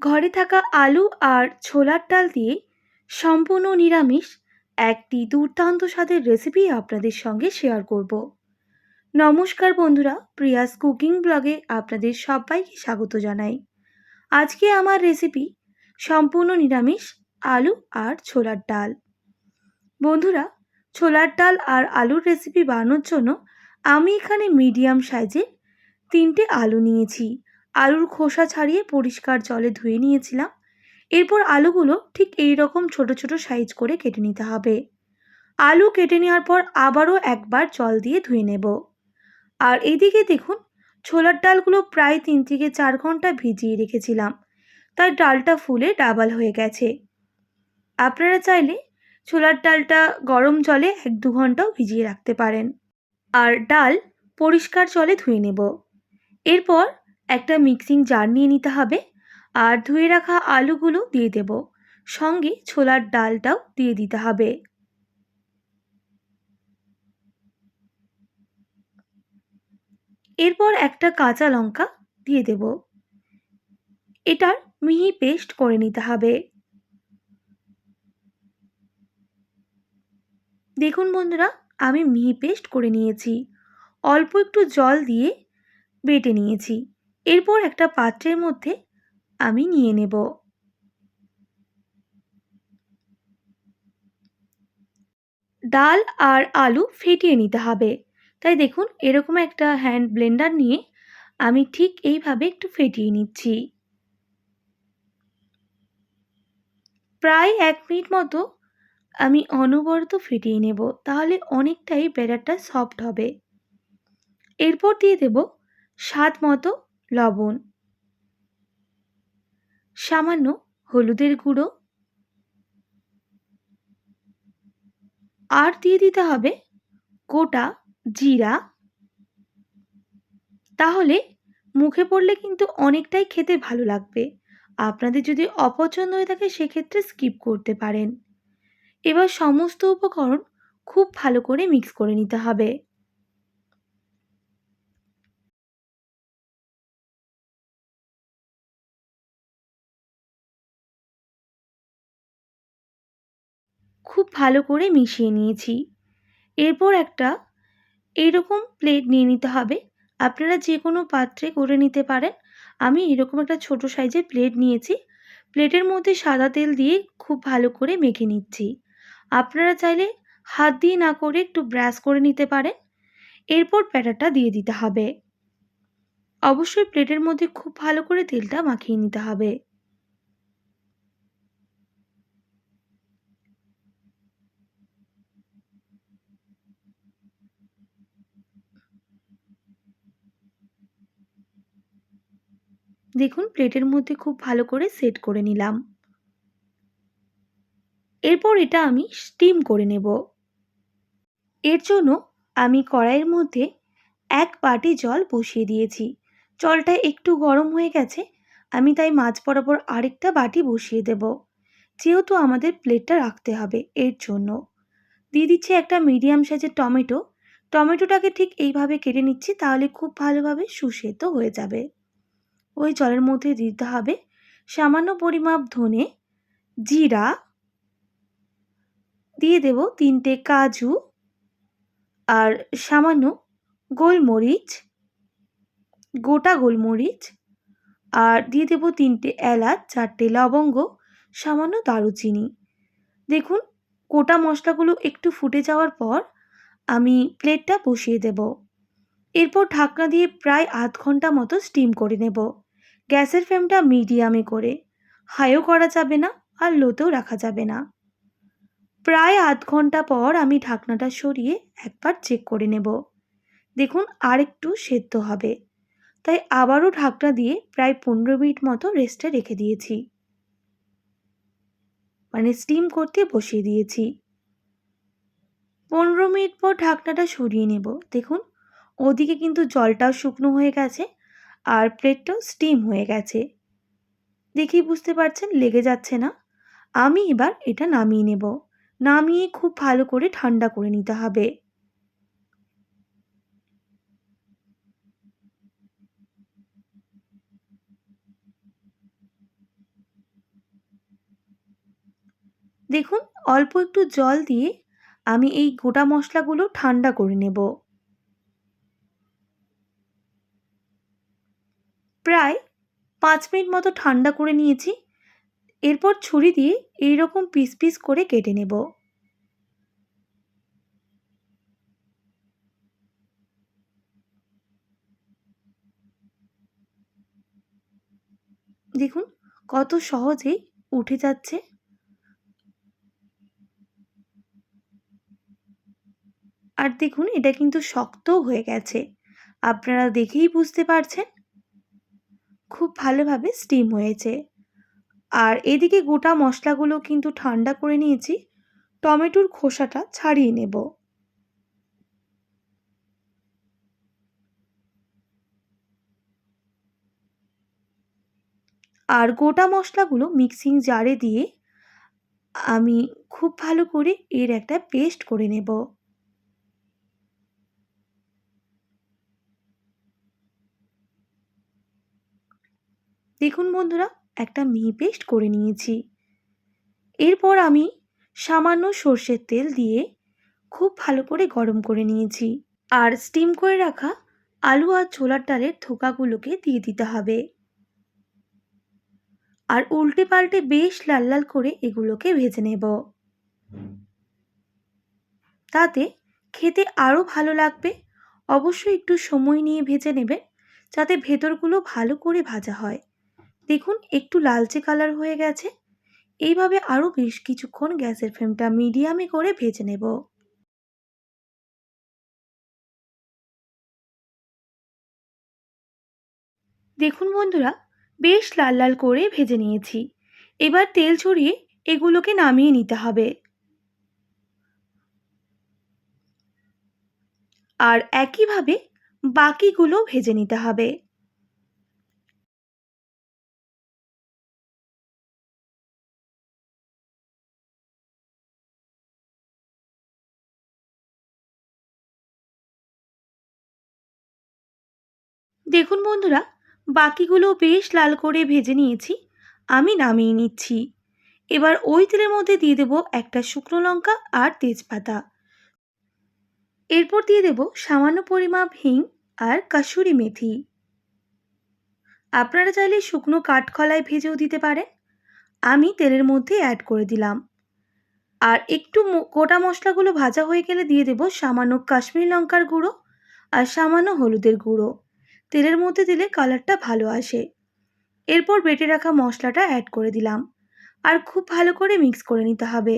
ঘরে থাকা আলু আর ছোলার ডাল দিয়ে সম্পূর্ণ নিরামিষ একটি দুর্দান্ত স্বাদের রেসিপি আপনাদের সঙ্গে শেয়ার করব। নমস্কার বন্ধুরা, প্রিয়াস কুকিং ব্লগে আপনাদের সবাইকে স্বাগত জানাই। আজকে আমার রেসিপি সম্পূর্ণ নিরামিষ আলু আর ছোলার ডাল। বন্ধুরা, ছোলার ডাল আর আলুর রেসিপি বানানোর জন্য আমি এখানে মিডিয়াম সাইজের তিনটে আলু নিয়েছি। আলুর খোসা ছাড়িয়ে পরিষ্কার জলে ধুয়ে নিয়েছিলাম। এরপর আলুগুলো ঠিক এই রকম ছোট ছোট সাইজ করে কেটে নিতে হবে। আলু কেটে নেওয়ার পর আবারও একবার জল দিয়ে ধুয়ে নেব। আর এদিকে দেখুন, ছোলার ডালগুলো প্রায় তিন থেকে চার ঘণ্টা ভিজিয়ে রেখেছিলাম। তাই ডালটা ফুলে ডাবাল হয়ে গেছে। আপনারা চাইলে ছোলার ডালটা গরম জলে এক দু ঘন্টাও ভিজিয়ে রাখতে পারেন। আর ডাল পরিষ্কার জলে ধুয়ে নেব। এরপর একটা মিক্সিং জার নিয়ে নিতে হবে আর ধুয়ে রাখা আলুগুলো দিয়ে দেব। সঙ্গে ছোলার ডালটাও দিয়ে দিতে হবে। এরপর একটা কাঁচা লঙ্কা দিয়ে দেব। এটার মিহি পেস্ট করে নিতে হবে। দেখুন বন্ধুরা, আমি মিহি পেস্ট করে নিয়েছি। অল্প একটু জল দিয়ে বেটে নিয়েছি। এরপর একটা পাত্রের মধ্যে আমি নিয়ে নেব। ডাল আর আলু ফেটিয়ে নিতে হবে। তাই দেখুন, এরকম একটা হ্যান্ড ব্লেন্ডার নিয়ে আমি ঠিক এইভাবে একটু ফেটিয়ে নিচ্ছি। প্রায় এক মিনিট মতো আমি অনবরত ফেটিয়ে নেব, তাহলে অনেকটাই ব্যাটারটা সফট হবে। এরপর দিয়ে দেব স্বাদ মতো লবণ। সামান্য হলুদের গুঁড়ো। আর দিয়ে দিতে হবে গোটা জিরা। তাহলে মুখে পড়লে কিন্তু অনেকটাই খেতে ভালো লাগবে। আপনাদের যদি অপছন্দ হয়ে থাকে সেক্ষেত্রে স্কিপ করতে পারেন। এবার সমস্ত উপকরণ খুব ভালো করে মিক্স করে নিতে হবে। খুব ভালো করে মিশিয়ে নিয়েছি। এরপর একটা এইরকম প্লেট নিয়ে নিতে হবে। আপনারা যে কোনো পাত্রে করে নিতে পারেন। আমি এরকম একটা ছোট সাইজের প্লেট নিয়েছি। প্লেটের মধ্যে সাদা তেল দিয়ে খুব ভালো করে মেখে নিচ্ছি। আপনারা চাইলে হাত দিয়ে না করে একটু ব্রাশ করে নিতে পারেন। এরপর প্যাটারটা দিয়ে দিতে হবে। অবশ্যই প্লেটের মধ্যে খুব ভালো করে তেলটা মাখিয়ে নিতে হবে। দেখুন, প্লেটের মধ্যে খুব ভালো করে সেট করে নিলাম। এরপর এটা আমি স্টিম করে নেব। এর জন্য আমি কড়াইয়ের মধ্যে এক বাটি জল বসিয়ে দিয়েছি। জলটা একটু গরম হয়ে গেছে, আমি তাই মাছ বরাবর আরেকটা বাটি বসিয়ে দেব। যেহেতু আমাদের প্লেটটা রাখতে হবে এর জন্য। দিয়ে দিচ্ছি একটা মিডিয়াম সাইজের টমেটো। টমেটোটাকে ঠিক এইভাবে কেটে নিচ্ছি, তাহলে খুব ভালোভাবে সুসেদ্ধ হয়ে যাবে। ওই জলের মধ্যে দিতে হবে। সামান্য পরিমাপ ধনে জিরা দিয়ে দেব তিনটে কাজু আর সামান্য গোলমরিচ, গোটা গোলমরিচ আর দিয়ে দেব তিনটে এলাচ, চারটে লবঙ্গ, সামান্য দারুচিনি। দেখুন, গোটা মশলাগুলো একটু ফুটে যাওয়ার পর আমি প্লেটটা বসিয়ে দেব। এরপর ঢাকনা দিয়ে প্রায় আধ ঘণ্টা মতো স্টিম করে নেব। গ্যাসের ফ্লেমটা মিডিয়ামে করে। হাইও করা যাবে না আর লোতেও রাখা যাবে না। প্রায় আধ ঘণ্টা পর আমি ঢাকনাটা সরিয়ে একবার চেক করে নেব। দেখুন আর একটু সেদ্ধ হবে। তাই আবারও ঢাকনা দিয়ে প্রায় পনেরো মিনিট মতো রেস্টে রেখে দিয়েছি। মানে স্টিম করতে বসিয়ে দিয়েছি। পনেরো মিনিট পর ঢাকনাটা সরিয়ে নেব। দেখুন, ওদিকে কিন্তু জলটাও শুকনো হয়ে গেছে। আর প্লেটটাও স্টিম হয়ে গেছে। দেখি বুঝতে পারছেন লেগে যাচ্ছে না? আমি এবার এটা নামিয়ে নেব। নামিয়ে খুব ভালো করে ঠান্ডা করে নিতে হবে। দেখুন, অল্প একটু জল দিয়ে আমি এই গোটা মশলাগুলো ঠান্ডা করে নেব। প্রায় পাঁচ মিনিট মতো ঠান্ডা করে নিয়েছি। এরপর ছুরি দিয়ে এইরকম পিস পিস করে কেটে নেব। দেখুন, কত সহজেই উঠে যাচ্ছে। আর দেখুন, এটা কিন্তু শক্তও হয়ে গেছে। আপনারা দেখেই বুঝতে পারছেন খুব ভালোভাবে স্টিম হয়েছে। আর এদিকে গোটা মশলাগুলো কিন্তু ঠান্ডা করে নিয়েছি। টমেটোর খোসাটা ছাড়িয়ে নেব। আর গোটা মশলাগুলো মিক্সিং জারে দিয়ে আমি খুব ভালো করে এর একটা পেস্ট করে নেব। দেখুন বন্ধুরা, একটা মিহি পেস্ট করে নিয়েছি। এরপর আমি সামান্য সর্ষের তেল দিয়ে খুব ভালো করে গরম করে নিয়েছি। আর স্টিম করে রাখা আলু আর ছোলার ডালের থোকাগুলোকে দিয়ে দিতে হবে। আর উল্টে পাল্টে বেশ লাল লাল করে এগুলোকে ভেজে নেব। তাতে খেতে আরও ভালো লাগবে। অবশ্যই একটু সময় নিয়ে ভেজে নেবেন, যাতে ভেতরগুলো ভালো করে ভাজা হয়। দেখুন, একটু লালচে কালার হয়ে গেছে। এইভাবে আরও বেশ কিছুক্ষণ গ্যাসের ফ্লেমটা মিডিয়ামে করে ভেজে নেব। দেখুন বন্ধুরা, বেশ লাল লাল করে ভেজে নিয়েছি। এবার তেল ছড়িয়ে এগুলোকে নামিয়ে নিতে হবে। আর একইভাবে বাকিগুলো ভেজে নিতে হবে। দেখুন বন্ধুরা, বাকিগুলো বেশ লাল করে ভেজে নিয়েছি, আমি নামিয়ে নিচ্ছি। এবার ওই তেলের মধ্যে দিয়ে দেব একটা শুকনো লঙ্কা আর তেজপাতা। এরপর দিয়ে দেব সামান্য পরিমাপ হিং আর কাসুরি মেথি। আপনারা চাইলে শুকনো কাঠখলায় ভেজেও দিতে পারেন। আমি তেলের মধ্যে অ্যাড করে দিলাম। আর একটু গোটা মশলাগুলো ভাজা হয়ে গেলে দিয়ে দেব সামান্য কাশ্মীরি লঙ্কার গুঁড়ো আর সামান্য হলুদের গুঁড়ো। তেলের মধ্যে দিলে কালারটা ভালো আসে। এরপর বেটে রাখা মশলাটা অ্যাড করে দিলাম। আর খুব ভালো করে মিক্স করে নিতে হবে।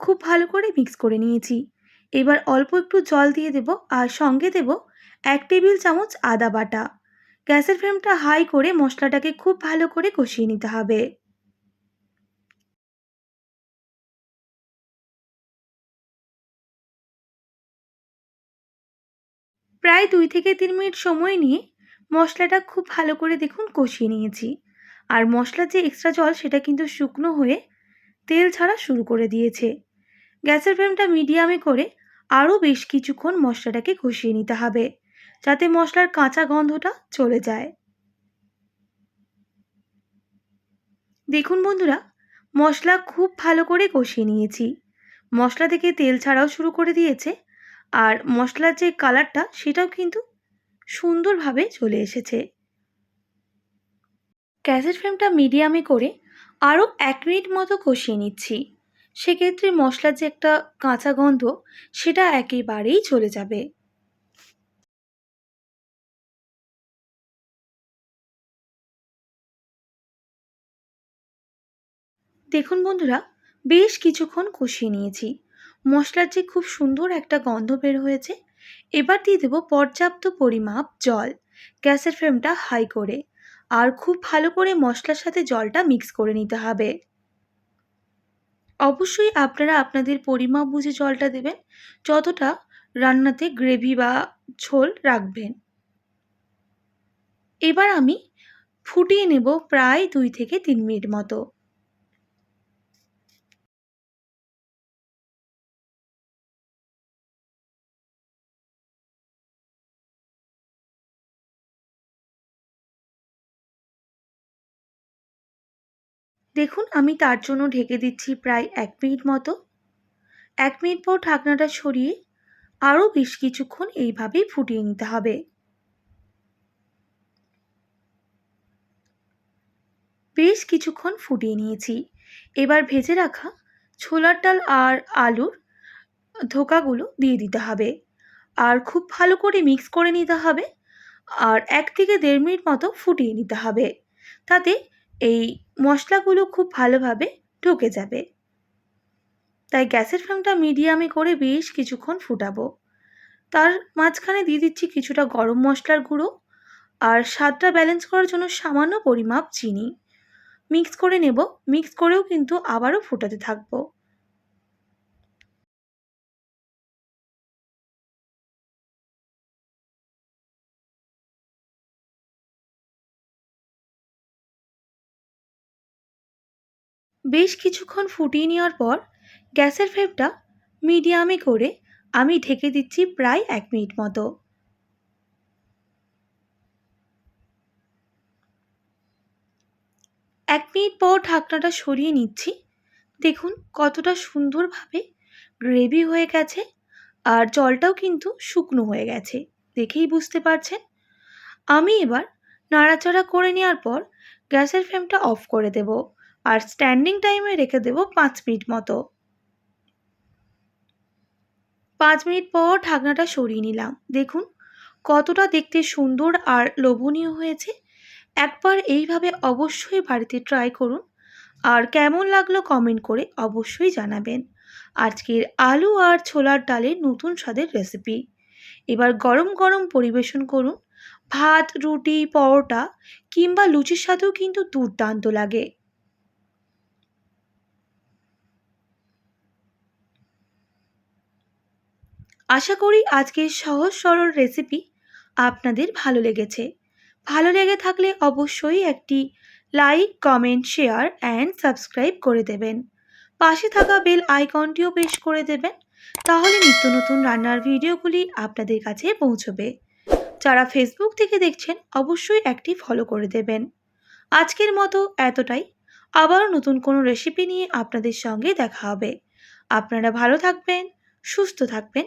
খুব ভালো করে মিক্স করে নিয়েছি। এবার অল্প একটু জল দিয়ে দেব আর সঙ্গে দেব এক টেবিল চামচ আদা বাটা। গ্যাসের ফ্লেমটা হাই করে মশলাটাকে খুব ভালো করে কষিয়ে নিতে হবে। প্রায় দুই থেকে তিন মিনিট সময় নিয়ে মশলাটা খুব ভালো করে দেখুন কষিয়ে নিয়েছি। আর মশলার যে এক্সট্রা জল সেটা কিন্তু শুকনো হয়ে তেল ছাড়া শুরু করে দিয়েছে। গ্যাসের ফ্লেমটা মিডিয়ামে করে আরও বেশ কিছুক্ষণ মশলাটাকে কষিয়ে নিতে হবে, যাতে মশলার কাঁচা গন্ধটা চলে যায়। দেখুন বন্ধুরা, মশলা খুব ভালো করে কষিয়ে নিয়েছি। মশলা থেকে তেল ছাড়াও শুরু করে দিয়েছে। আর মশলার যে কালারটা, সেটাও কিন্তু সুন্দরভাবে চলে এসেছে। ক্যাসেট ফ্রেমটা মিডিয়ামে করে আরও এক মিনিট মতো কষিয়ে নিচ্ছি। সেক্ষেত্রে মশলার যে একটা কাঁচা গন্ধ, সেটা একেবারেই চলে যাবে। দেখুন বন্ধুরা, বেশ কিছুক্ষণ কষিয়ে নিয়েছি। মশলার যে খুব সুন্দর একটা গন্ধ বের হয়েছে, এবার দিয়ে দেবো পর্যাপ্ত পরিমাপ জল। গ্যাসের ফ্লেমটা হাই করে। আর খুব ভালো করে মশলার সাথে জলটা মিক্স করে নিতে হবে। অবশ্যই আপনারা আপনাদের পরিমাপ বুঝে জলটা দেবেন, যতটা রান্নাতে গ্রেভি বা ঝোল রাখবেন। এবার আমি ফুটিয়ে নেব প্রায় দুই থেকে তিন মিনিট মতো। দেখুন, আমি তার জন্য ঢেকে দিচ্ছি প্রায় এক মিনিট মতো। এক মিনিট পর ঢাকনাটা সরিয়ে আরও বেশ কিছুক্ষণ এইভাবেই ফুটিয়ে নিতে হবে। বেশ কিছুক্ষণ ফুটিয়ে নিয়েছি। এবার ভেজে রাখা ছোলার ডাল আর আলুর ধোকাগুলো দিয়ে দিতে হবে। আর খুব ভালো করে মিক্স করে নিতে হবে। আর এক থেকে দেড় মিনিট মতো ফুটিয়ে নিতে হবে। তাতে এই মশলাগুলো খুব ভালোভাবে ঢুকে যাবে। তাই গ্যাসের ফ্লেমটা মিডিয়ামে করে বেশ কিছুক্ষণ ফুটাবো। তার মাঝখানে দিয়ে দিচ্ছি কিছুটা গরম মশলার গুঁড়ো আর স্বাদটা ব্যালেন্স করার জন্য সামান্য পরিমাপ চিনি। মিক্স করে নেব, মিক্স করেও কিন্তু আবারও ফোটাতে থাকব। বেশ কিছুক্ষণ ফুটিয়ে নেওয়ার পর গ্যাসের ফ্লেমটা মিডিয়ামে করে আমি ঢেকে দিচ্ছি প্রায় এক মিনিট মতো। এক মিনিট পর ঢাকনাটা সরিয়ে নিচ্ছি। দেখুন কতটা সুন্দরভাবে গ্রেভি হয়ে গেছে আর জলটাও কিন্তু শুকনো হয়ে গেছে, দেখেই বুঝতে পারছেন? আমি এবার নাড়াচাড়া করে নেওয়ার পর গ্যাসের ফ্লেমটা অফ করে দেব। আর স্ট্যান্ডিং টাইমে রেখে দেব পাঁচ মিনিট মতো। পাঁচ মিনিট পর ঢাকনাটা সরিয়ে নিলাম। দেখুন, কতটা দেখতে সুন্দর আর লোভনীয় হয়েছে। একবার এইভাবে অবশ্যই বাড়িতে ট্রাই করুন। আর কেমন লাগল কমেন্ট করে অবশ্যই জানাবেন। আজকের আলু আর ছোলার ডালের নতুন স্বাদের রেসিপি এবার গরম গরম পরিবেশন করুন। ভাত, রুটি, পরোটা কিংবা লুচির সাথেও কিন্তু দুর্দান্ত লাগে। আশা করি আজকের সহজ সরল রেসিপি আপনাদের ভালো লেগেছে। ভালো লেগে থাকলে অবশ্যই একটি like comment share and subscribe করে দেবেন। পাশে থাকা বেল আইকনটিও পেশ করে দেবেন, তাহলে নিত্য নতুন রান্নার ভিডিওগুলি আপনাদের কাছে পৌঁছবে। যারা ফেসবুক থেকে দেখছেন, অবশ্যই একটি ফলো করে দেবেন। আজকের মতো এতটাই। আবার নতুন কোনো রেসিপি নিয়ে আপনাদের সঙ্গে দেখা হবে। আপনারা ভালো থাকবেন, সুস্থ থাকবেন।